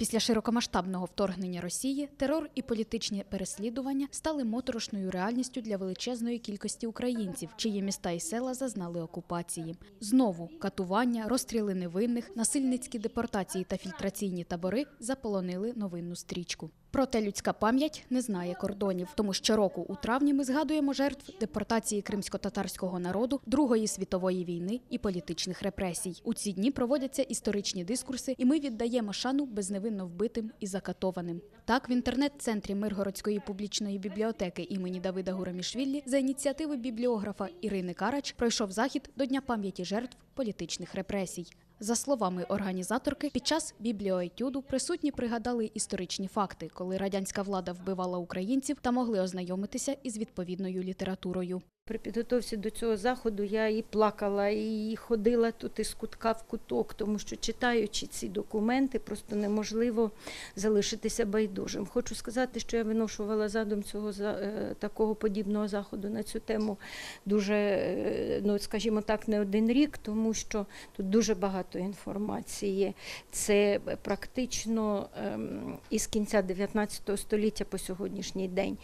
Після широкомасштабного вторгнення Росії терор і політичні переслідування стали моторошною реальністю для величезної кількості українців, чиї міста і села зазнали окупації. Знову катування, розстріли невинних, насильницькі депортації та фільтраційні табори заполонили новинну стрічку. Проте людська пам'ять не знає кордонів, тому щороку у травні ми згадуємо жертв депортації кримсько-татарського народу, Другої світової війни і політичних репресій. У ці дні проводяться історичні дискурси, і ми віддаємо шану безневинно вбитим і закатованим. Так, в інтернет-центрі Миргородської публічної бібліотеки імені Давида Гурамішвілі за ініціативи бібліографа Ірини Карач пройшов захід до Дня пам'яті жертв політичних репресій. За словами організаторки, під час бібліоетюду присутні пригадали історичні факти, коли радянська влада вбивала українців та могли ознайомитися із відповідною літературою. При підготовці до цього заходу я і плакала, і ходила тут із кутка в куток, тому що читаючи ці документи, просто неможливо залишитися байдужим. Хочу сказати, що я виношувала задум цього е, такого подібного заходу на цю тему дуже, е, ну скажімо так, не один рік, тому що тут дуже багато інформації. Це практично ем, із кінця 19 століття по сьогоднішній день.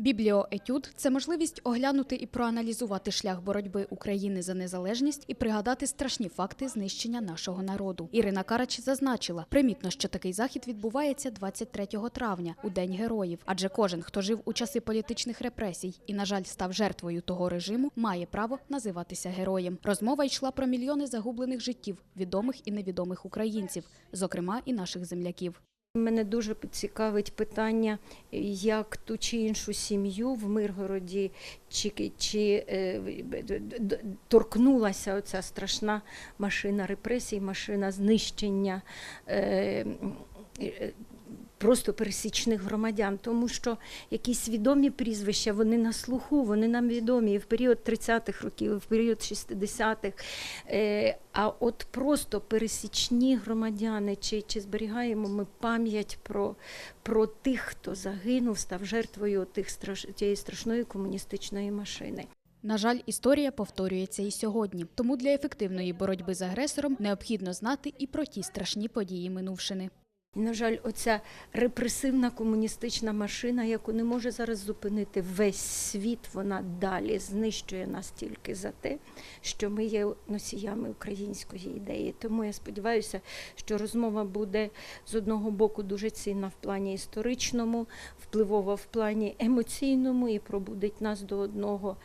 Бібліоетюд це можливість оглянути і проаналізувати шлях боротьби України за незалежність і пригадати страшні факти знищення нашого народу. Ірина Карач зазначила, примітно, що такий захід відбувається 23 травня, у День героїв. Адже кожен, хто жив у часи політичних репресій і, на жаль, став жертвою того режиму, має право називатися героєм. Розмова йшла про мільйони загублених життів, відомих і невідомих українців, зокрема і наших земляків. Мене дуже цікавить питання, як ту чи іншу сім'ю в Миргороді, чи, чи е, торкнулася оця страшна машина репресій, машина знищення. Просто пересічних громадян, тому що якісь відомі прізвища, вони на слуху, вони нам відомі і в період 30-х років, і в період 60-х. Е, а от просто пересічні громадяни, чи, чи зберігаємо ми пам'ять про, про тих, хто загинув, став жертвою тих страш, тієї страшної комуністичної машини. На жаль, історія повторюється і сьогодні. Тому для ефективної боротьби з агресором необхідно знати і про ті страшні події минувшини. На жаль, оця репресивна комуністична машина, яку не може зараз зупинити весь світ, вона далі знищує нас тільки за те, що ми є носіями української ідеї. Тому я сподіваюся, що розмова буде з одного боку дуже цінна в плані історичному, впливова в плані емоційному і пробудить нас до одного.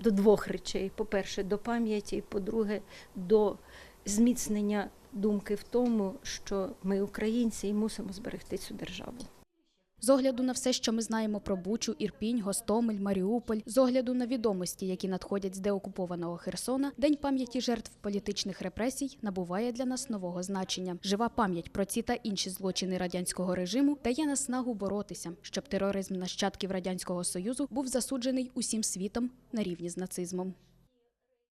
До двох речей: по-перше, до пам'яті, і по-друге, до зміцнення думки в тому, що ми українці і мусимо зберегти цю державу. З огляду на все, що ми знаємо про Бучу, Ірпінь, Гостомель, Маріуполь, з огляду на відомості, які надходять з деокупованого Херсона, День пам'яті жертв політичних репресій набуває для нас нового значення. Жива пам'ять про ці та інші злочини радянського режиму дає наснагу боротися, щоб тероризм нащадків радянського союзу був засуджений усім світом на рівні з нацизмом.